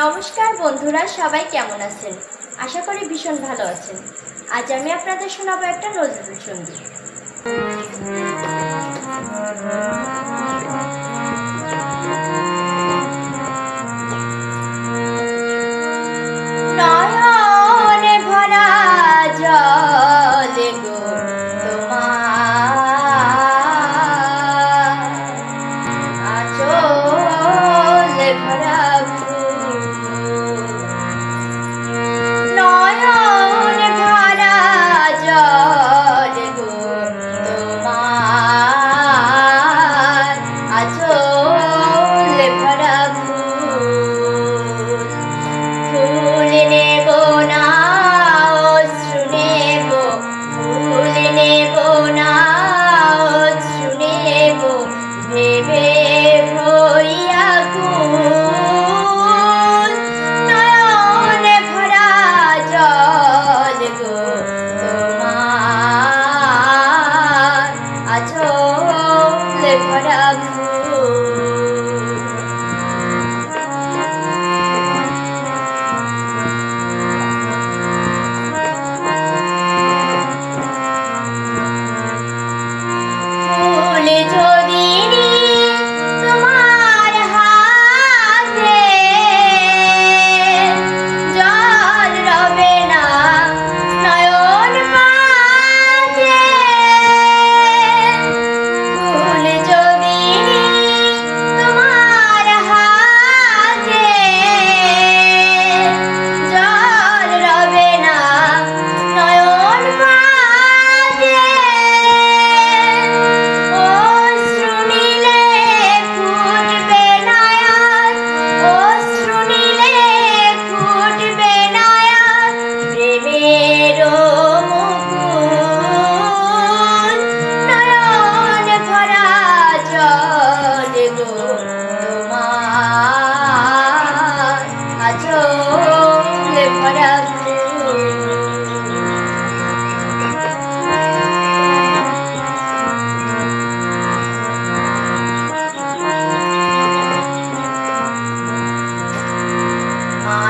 নমস্কার বন্ধুরা, সবাই কেমন আছেন? আশা করি ভীষণ ভালো আছেন। আজ আমি আপনাদের শোনাবো একটা নজরুল সংগীত।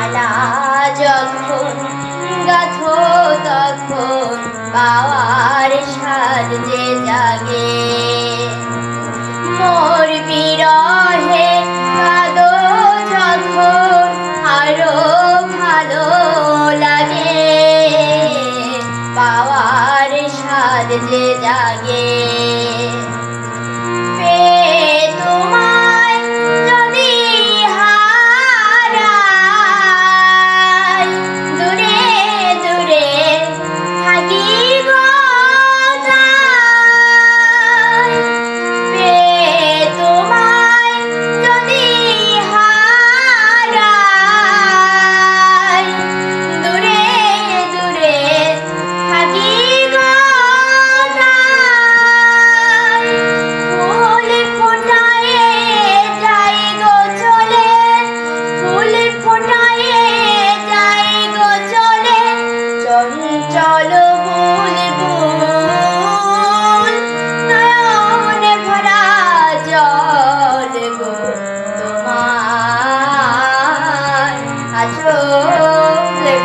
মালা যখন গাথো তখন পাওয়ার সার যে জাগে। মোর বিরহে কাদো যখন আরও ভালো লাগে। পাওয়ার সার যে জাগে।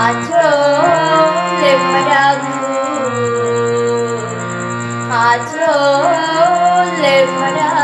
আছো লেভরাগু আছো লেভরা